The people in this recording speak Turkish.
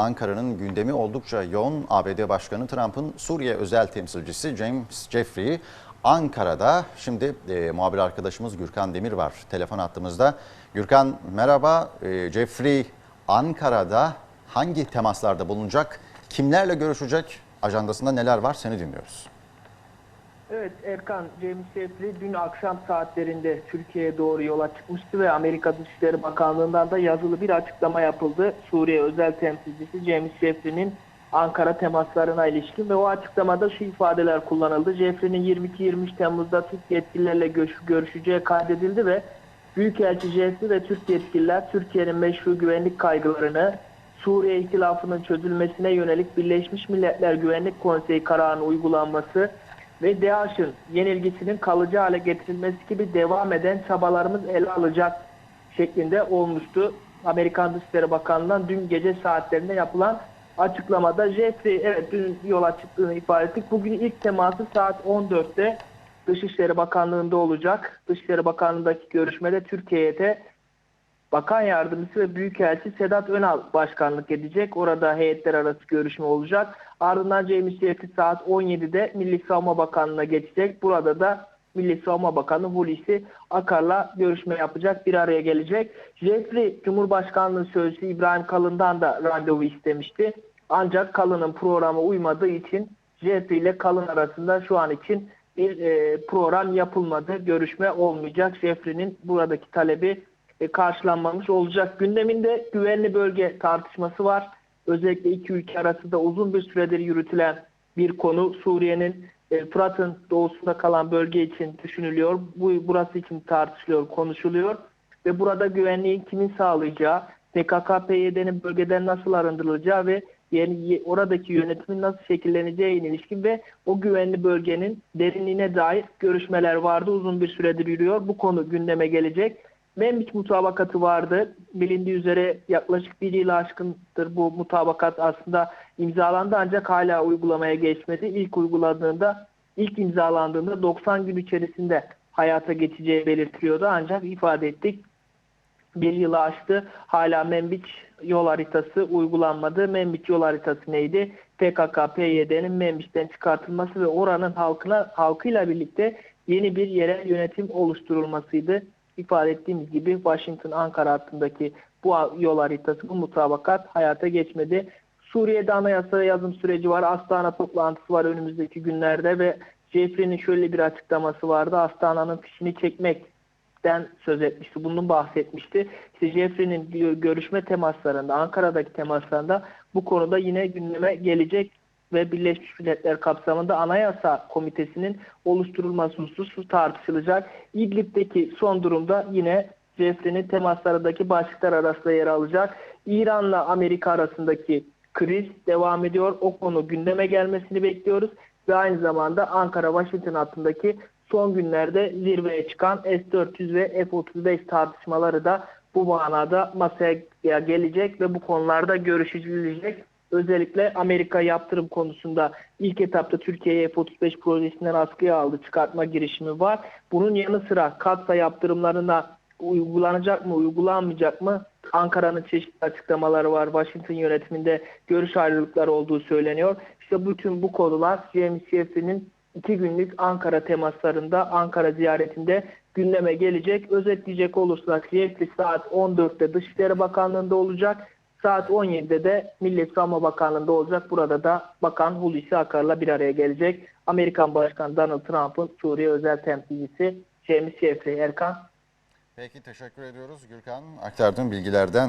Ankara'nın gündemi oldukça yoğun. ABD Başkanı Trump'ın Suriye özel temsilcisi James Jeffrey Ankara'da. Şimdi e, muhabir arkadaşımız Gürkan Demir var telefon hattımızda. Gürkan merhaba. E, Jeffrey Ankara'da hangi temaslarda bulunacak? Kimlerle görüşecek? Ajandasında neler var? Seni dinliyoruz. Evet Erkan, James Jeffrey dün akşam saatlerinde Türkiye'ye doğru yola çıkmıştı ve Amerika Dışişleri Bakanlığı'ndan da yazılı bir açıklama yapıldı. Suriye özel temsilcisi James Jeffrey'nin Ankara temaslarına ilişkin ve o açıklamada şu ifadeler kullanıldı. Jeffrey'nin 22-23 Temmuz'da Türk yetkililerle görüş- görüşeceği kaydedildi ve Büyükelçi Jeffrey ve Türk yetkililer Türkiye'nin meşru güvenlik kaygılarını Suriye ihtilafının çözülmesine yönelik Birleşmiş Milletler Güvenlik Konseyi kararının uygulanması ve DAEŞ'ın yenilgisinin kalıcı hale getirilmesi gibi devam eden çabalarımız ele alacak şeklinde olmuştu. Amerikan Dışişleri Bakanlığı'ndan dün gece saatlerinde yapılan açıklamada Jeffrey evet dün yola çıktığını ifade ettik. Bugün ilk teması saat 14'te Dışişleri Bakanlığı'nda olacak. Dışişleri Bakanlığı'ndaki görüşmede Türkiye'ye de Bakan Yardımcısı ve Büyükelçi Sedat Önal başkanlık edecek. Orada heyetler arası görüşme olacak. Ardından Jeffrey saat 17'de Milli Savunma Bakanlığı'na geçecek. Burada da Milli Savunma Bakanı Hulusi Akar'la görüşme yapacak. Bir araya gelecek. Jeffrey Cumhurbaşkanlığı Sözcüsü İbrahim Kalın'dan da randevu istemişti. Ancak Kalın'ın programa uymadığı için Jeffrey ile Kalın arasında şu an için bir e, program yapılmadı. Görüşme olmayacak. Jeffrey'nin buradaki talebi karşılanmamış olacak. Gündeminde güvenli bölge tartışması var. Özellikle iki ülke arasında uzun bir süredir yürütülen bir konu Suriye'nin e, Fırat'ın doğusunda kalan bölge için düşünülüyor. Bu burası için tartışılıyor, konuşuluyor ve burada güvenliğin kimin sağlayacağı, PKK-PYD'nin bölgeden nasıl arındırılacağı ve yani oradaki yönetimin nasıl şekilleneceğine ilişkin ve o güvenli bölgenin derinliğine dair görüşmeler vardı. Uzun bir süredir yürüyor. Bu konu gündeme gelecek. Membiç mutabakatı vardı. Bilindiği üzere yaklaşık bir yıl aşkındır bu mutabakat aslında imzalandı ancak hala uygulamaya geçmedi. İlk uyguladığında, ilk imzalandığında 90 gün içerisinde hayata geçeceği belirtiliyordu. Ancak ifade ettik bir yılı aştı. Hala Membiç yol haritası uygulanmadı. Membiç yol haritası neydi? PKK, PYD'nin Membiç'ten çıkartılması ve oranın halkına halkıyla birlikte yeni bir yerel yönetim oluşturulmasıydı. İfade ettiğimiz gibi Washington Ankara hattındaki bu yol haritası, bu mutabakat hayata geçmedi. Suriye'de anayasa yazım süreci var. Astana toplantısı var önümüzdeki günlerde ve Jeffrey'nin şöyle bir açıklaması vardı. Astana'nın fişini çekmek den söz etmişti. Bunun bahsetmişti. İşte Jeffrey'nin görüşme temaslarında, Ankara'daki temaslarında bu konuda yine gündeme gelecek ve Birleşmiş Milletler kapsamında Anayasa Komitesi'nin oluşturulması hususu tartışılacak. İdlib'deki son durumda yine Jeffrey'nin temaslarındaki başlıklar arasında yer alacak. İran'la Amerika arasındaki kriz devam ediyor. O konu gündeme gelmesini bekliyoruz ve aynı zamanda Ankara-Washington hattındaki son günlerde zirveye çıkan S-400 ve F-35 tartışmaları da bu manada masaya gelecek ve bu konularda görüşülecek. Özellikle Amerika yaptırım konusunda ilk etapta Türkiye'ye F-35 projesinden askıya aldı çıkartma girişimi var. Bunun yanı sıra katsa yaptırımlarına uygulanacak mı uygulanmayacak mı Ankara'nın çeşitli açıklamaları var. Washington yönetiminde görüş ayrılıkları olduğu söyleniyor. İşte bütün bu konular Jeffrey'nin iki günlük Ankara temaslarında, Ankara ziyaretinde gündeme gelecek. Özetleyecek olursak Jeffrey saat 14'te Dışişleri Bakanlığı'nda olacak. Saat 17'de de Milli Savunma Bakanlığı'nda olacak. Burada da Bakan Hulusi Akar'la bir araya gelecek. Amerikan Başkanı Donald Trump'ın Suriye özel temsilcisi James Jeffrey Erkan. Peki teşekkür ediyoruz Gürkan aktardığın bilgilerden.